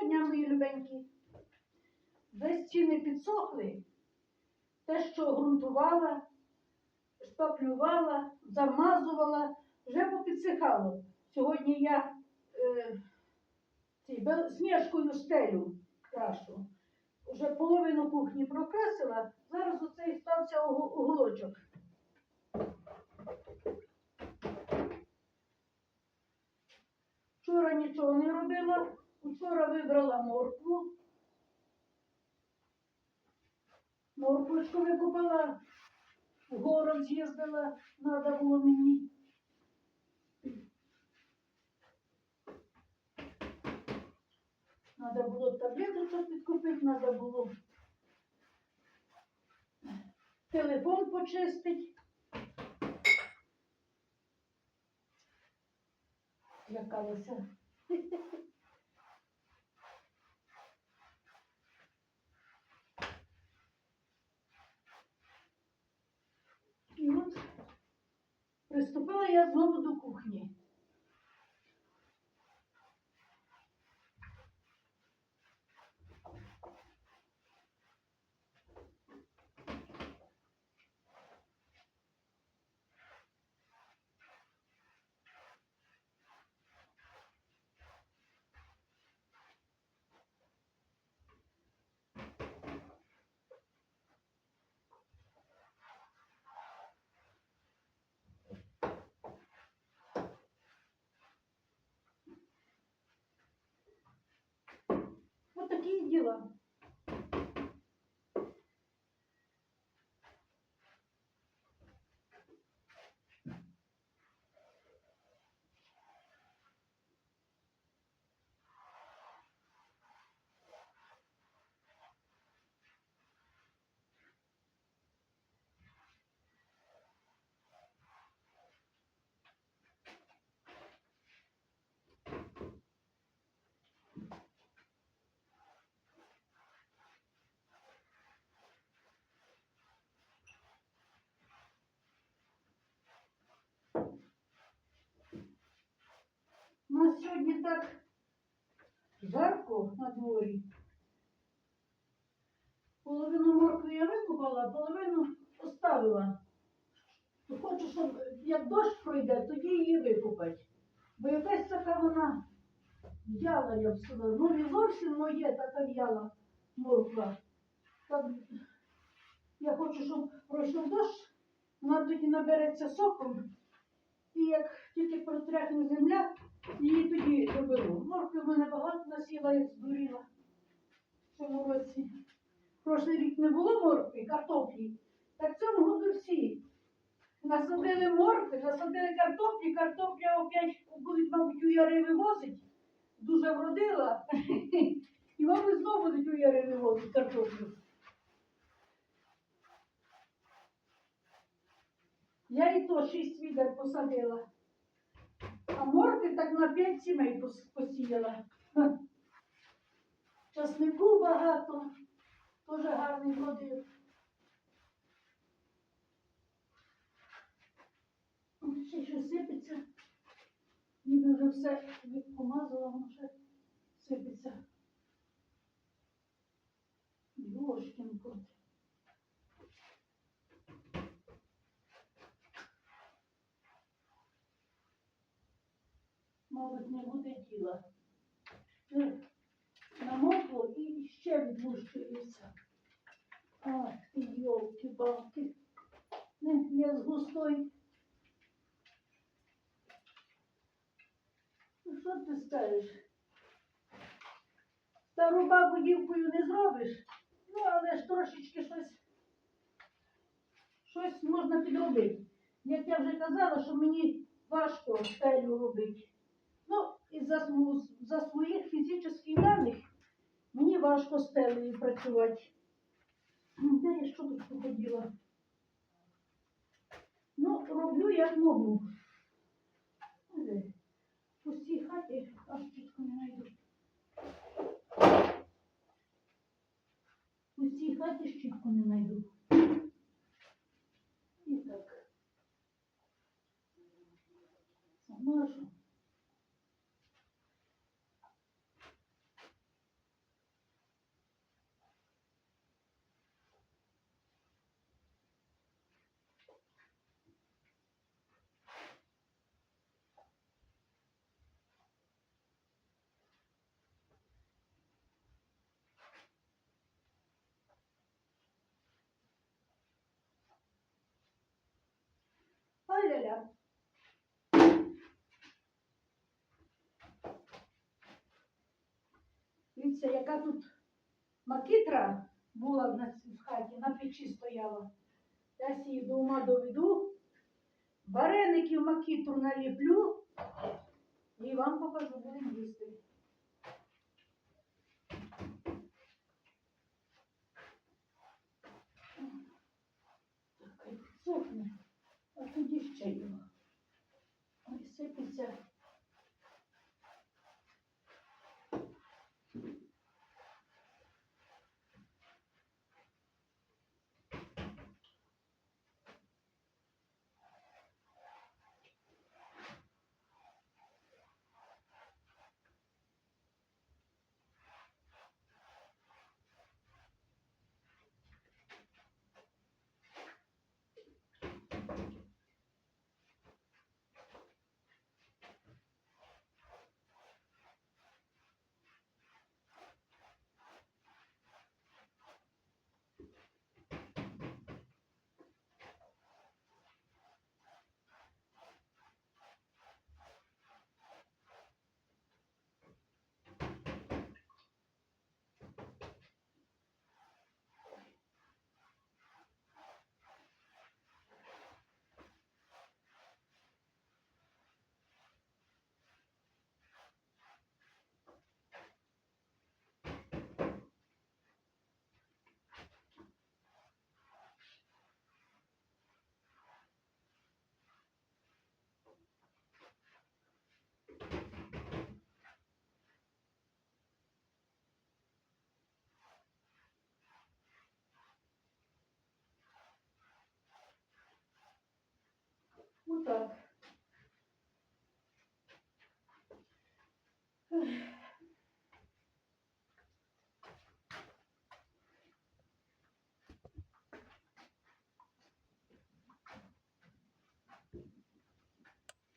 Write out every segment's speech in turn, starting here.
Доброго дня, мої любенькі. Вже стіни підсохли. Те, що ґрунтувала, шпаклювала, замазувала, вже попідсихало. Сьогодні я е, сніжкою стелю крашу. Уже половину кухні прокрасила, зараз оцей стався уголочок. Вчора нічого не робила. Вчора вибрала моркву. Морквочку викупила, город з'їздила, треба було мені. Треба було таблеточок підкупити, треба було телефон почистити. Лякалася. tranquila. У нас сьогодні так жарко на дворі. Половину моркви я викупала, а половину оставила. Хочу, щоб як дощ пройде, тоді її викупать. Бо якась така вона в'яла, я б сказала. Ну не зовсім моє така в'яла морква. Так, я хочу, щоб пройшов дощ, вона тоді набереться соком. І як тільки протряхне земля, її тоді доберу. Моркви в мене багато насіла, як здуріла в цьому році. Прошлий рік не було моркви, картоплі. Так цьому году всі. Насадили моркви, насадили картоплі, картопля опять будуть, мабуть, у яри вивозить. Дуже вродила. І мабуть, знову будуть у яри вивозити картоплю. Я і то шість відер посадила. А морки так на п'ять сімей посіяла. Часнику багато, теж гарний вродив. Ще щось сипеться. Ніби вже все від- помазала, воно ще сипеться. Йошкін кот. Мабуть, не буде діла. Це намокло і ще відлущується. Ах ти, йолки-балки. Не, лес густой. Ну що ти скажеш? Стару бабу дівкою не зробиш, ну але ж трошечки щось, щось можна підробити. Як я вже казала, що мені важко стелю робити. І за, за своїх фізичних даних мені важко з стелею працювати. Де я що тут походила? Ну, роблю як можу. Де? В хаті аж чітко не. В пустій хаті ж чітко не знайду. І так. Замажу. порядок. Дивіться, яка тут макітра була в нас в хаті, на печі стояла. Зараз її до ума доведу, вареників макітру наліплю і вам покажу, будемо їсти. Сохне тоді ще його. Ой, сипеться. Отак.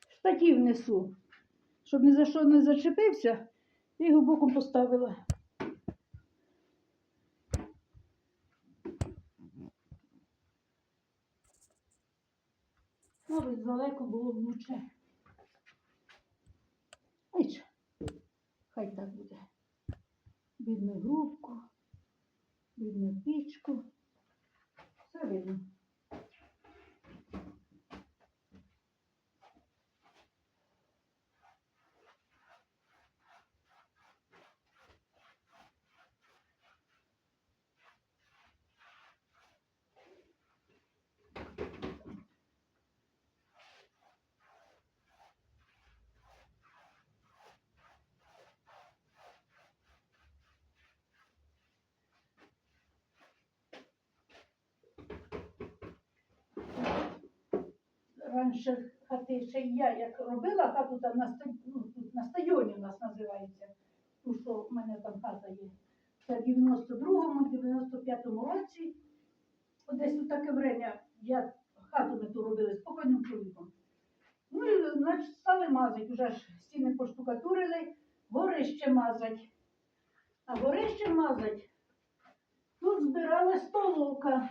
Штатів несу, щоб ні за що не зачепився, я його боком поставила. Мабуть, далеко було вноче. лучше. Ай, хай так буде. Бідну грубку, видно пічку. Все видно. Раніше хати ще й я як робила хату там на, ну, тут на стадіоні у нас називається, ту, що в мене там хата є. Це в 92-му, 95-му році. Десь у таке время я хату ми ту робили з покойним чоловіком. Ну і значить стали мазати, вже ж стіни поштукатурили, горище мазать. А горище мазать. Тут збирала столовка.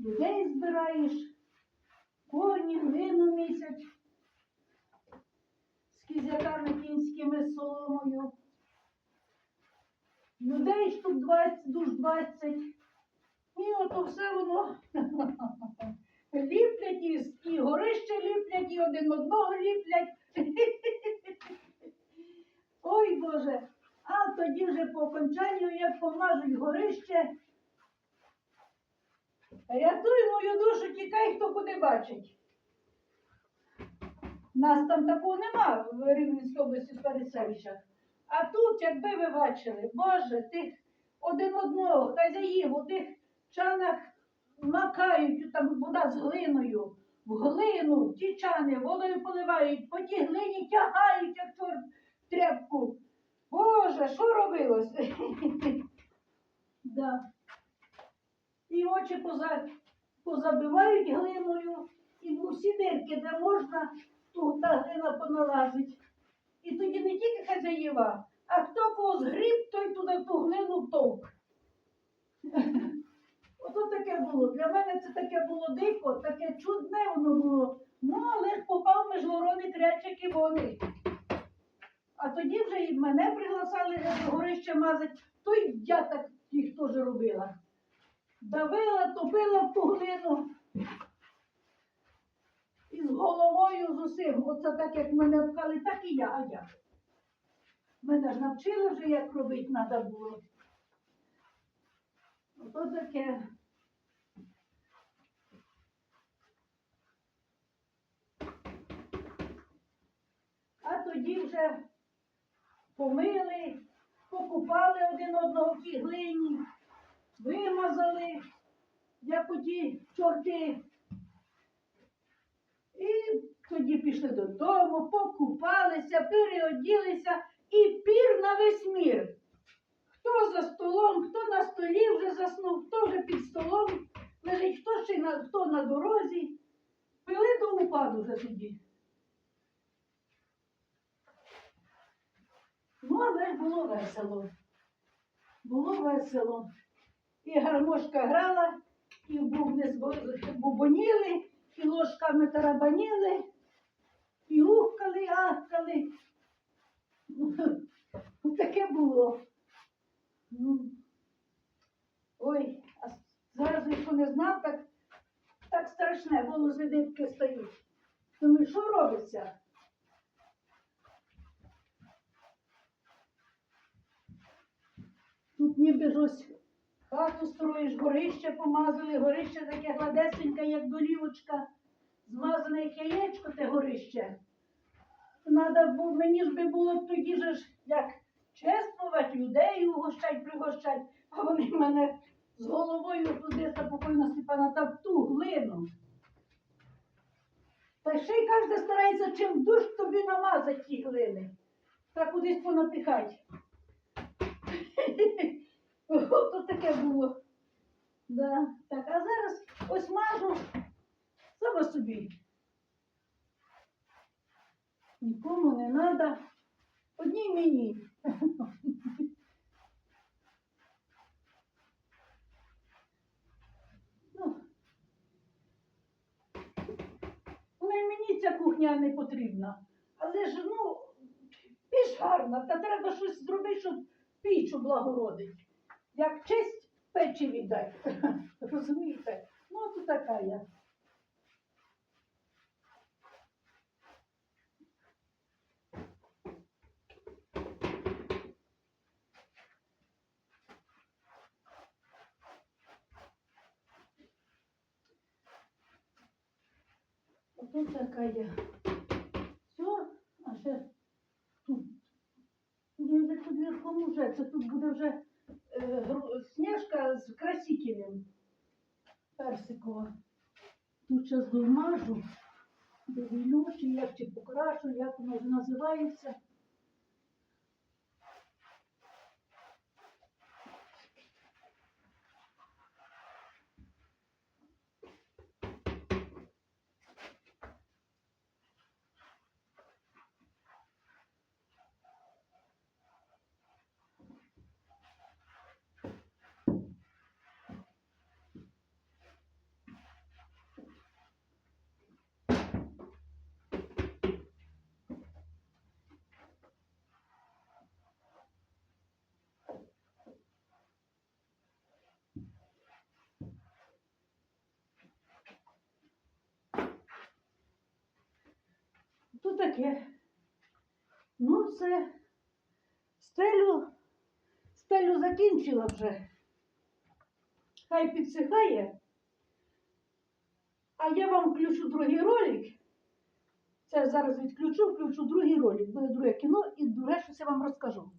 Людей збираєш коні, глину місяць з кізяками кінськими соломою. Людей штук 20, душ 20. І ото все воно ліплять і, і горище ліплять, і один одного ліплять. Ой Боже, а тоді вже по окончанню, як помажуть горище, Рятуй мою душу, тікай, хто куди бачить. Нас там такого нема в Рівненській області в переселищах. А тут, якби ви бачили, Боже, тих один одного хазяїв у тих чанах макають, там вода з глиною, в глину, ті чани, водою поливають, по тій глині тягають, як чорт тряпку. Боже, що робилось? да. І очі поза, позабивають глиною, і в усі дирки, де можна, тут та глина поналазить. І тоді не тільки хазяїва, а хто кого згріб, той туди ту глину втовк. Ото таке було. Для мене це таке було дико, таке чудне воно було. Ну, але ж попав між ворони крячик і вони. А тоді вже і мене пригласали горища мазати, то й я так їх теж робила. Давила, топила в ту глину. І з головою з усім. Оце так, як мене вкали, так і я, а я. Мене ж навчили вже, як робити треба було. Ото таке. А тоді вже помили, покупали один одного в тій глині, вимазали, як оті чорти. І тоді пішли додому, покупалися, переоділися і пір на весь мір. Хто за столом, хто на столі вже заснув, хто вже під столом лежить, хто ще на, хто на дорозі. Пили до упаду вже тоді. Ну, але було весело. Було весело. І гармошка грала, і бубни бубоніли, і ложками тарабаніли, і ухкали, ахкали. Ну, Таке було. Ну, Ой, а зараз ніхто не знав, так, так страшне, волоси дибки стають. Думаю, що робиться? Тут ніби ж ось хату строїш, горище помазали, горище таке гладесеньке, як долівочка, змазане як яєчко те горище. Надо, бу- мені ж би було тоді ж як чествувати, людей угощать, пригощать, а вони мене з головою туди за покойно Степана та в ту глину. Та ще й кожен старається чим душ тобі намазати ті глини. Та кудись понапіхать. Ото таке було. Да. Так, а зараз ось мажу сама собі. Нікому не треба. Одній мені. Ну, вона мені ця кухня не потрібна. Але ж, ну, піч гарна, та треба щось зробити, щоб піч облагородить. Як честь печі віддай. Розумієте? Ну, то така я. Ото така я. Все, а ще тут. Я вже тут верхом уже. Це тут буде вже сніжка з красителем. Персикова. Тут зараз домажу, довілю, чи як чи покрашу, як воно називається. То таке. Ну, все. Стелю, стелю закінчила вже. Хай підсихає. А я вам включу другий ролик. Це зараз відключу, включу другий ролик. Буде друге кіно і друге щось я вам розкажу.